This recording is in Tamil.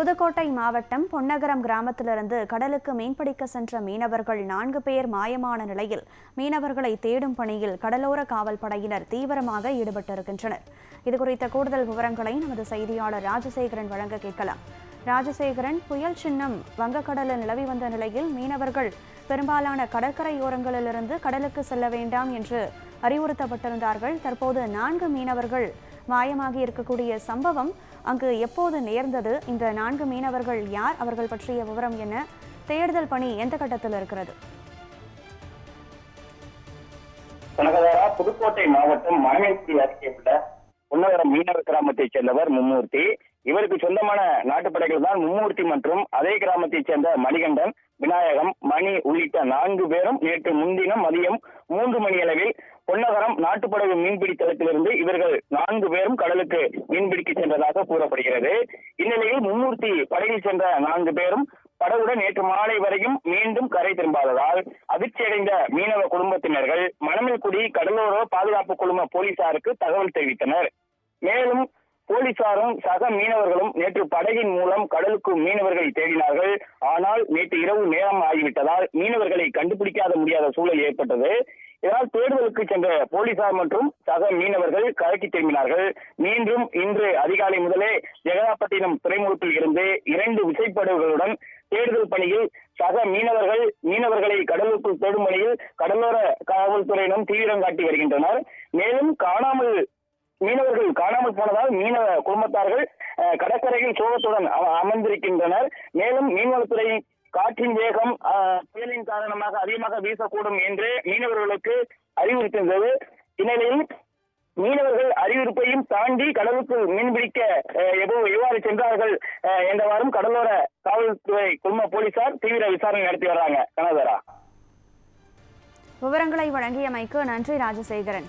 புதுக்கோட்டை மாவட்டம் பொன்னகரம் கிராமத்திலிருந்து கடலுக்கு மீன்பிடிக்க சென்ற மீனவர்கள் நான்கு பேர் மாயமான நிலையில் மீனவர்களை தேடும் பணியில் கடலோர காவல் படையினர் தீவிரமாக ஈடுபட்டிருக்கின்றனர். இதுகுறித்த கூடுதல் விவரங்களை நமது செய்தியாளர் ராஜசேகரன் வழங்க கேட்கலாம். ராஜசேகரன் புயல் சின்னம் வங்கக்கடலில் நிலவி வந்த நிலையில் மீனவர்கள் பெரும்பாலான கடற்கரையோரங்களிலிருந்து கடலுக்கு செல்ல வேண்டாம் என்று அறிவுறுத்தப்பட்டிருந்தார்கள். தற்போது நான்கு மீனவர்கள் மாயமாகி இருக்கக்கூடிய சம்பவம் அங்கு எப்போது நேர்ந்தது? இந்த நான்கு மீனவர்கள் யார்? அவர்கள் பற்றிய விவரம் என்ன? தேடுதல் பணி எந்த கட்டத்தில் இருக்கிறது? கனகதாரா புதுக்கோட்டை மாவட்டம் மணமேன்குடி அருகே உள்ள உன்னவரம் மீனவர் கிராமத்தைச் சேர்ந்தவர் மும்மூர்த்தி. இவருக்கு சொந்தமான நாட்டுப்படைகள் தான் மும்மூர்த்தி மற்றும் அதே கிராமத்தைச் சேர்ந்த மணிகண்டன் விநாயகம் மணி உள்ளிட்ட நான்கு பேரும் நேற்று முன்தினம் மதியம் மூன்று மணி அளவில் பொன்னகரம் நாட்டுப்படகு மீன்பிடி தளத்திலிருந்து இவர்கள் நான்கு பேரும் கடலுக்கு மீன்பிடிக்க சென்றதாக கூறப்படுகிறது. இந்நிலையில் மும்மூர்த்தி படகில் சென்ற நான்கு பேரும் படகுடன் நேற்று மாலை வரையும் மீண்டும் கரை திரும்பாததால் அதிர்ச்சியடைந்த மீனவ குடும்பத்தினர்கள் மணமல்குடி கடலோர பாதுகாப்பு குழும போலீசாருக்கு தகவல் தெரிவித்தனர். மேலும் போலீசாரும் சக மீனவர்களும் நேற்று படகின் மூலம் கடலுக்கு மீனவர்களை தேடினார்கள். ஆனால் நேற்று இரவு நேரம் ஆகிவிட்டதால் மீனவர்களை கண்டுபிடிக்காத முடியாத சூழல் ஏற்பட்டது. இதனால் தேடுதலுக்கு சென்ற போலீசார் மற்றும் சக மீனவர்கள் கரைக்கு திரும்பினார்கள். மீண்டும் இன்று அதிகாலை முதலே ஜெகதாப்பட்டினம் துறைமுகத்தில் இருந்து இரண்டு விசைப்படகுகளுடன் தேடுதல் பணியில் சக மீனவர்கள் மீனவர்களை கடலுக்குள் தேடும் பணியில் கடலோர காவல்துறையினரும் தீவிரம் காட்டி வருகின்றனர். மேலும் காணாமல் மீனவர்கள் காணாமல் போனதால் மீனவ குடும்பத்தார்கள் அஹ், கடற்கரையில் சோகத்துடன் அமர்ந்திருக்கின்றனர். மேலும் மீன்வளத்துறை காற்றின் வேகம் புயலின் காரணமாக அதிகமாக வீசக்கூடும் என்று மீனவர்களுக்கு அறிவுறுத்திருந்தது இந்நிலையில் மீனவர்கள் அறிவிப்பையும் தாண்டி கடலுக்கு மீன்பிடிக்க எவ்வாறு சென்றார்கள் அஹ், என்றவாறும் கடலோர காவல்துறை குழும போலீசார் தீவிர விசாரணை நடத்தி வர்றாங்க. கனகரா விவரங்களை வழங்கியமைக்கு நன்றி ராஜசேகரன்.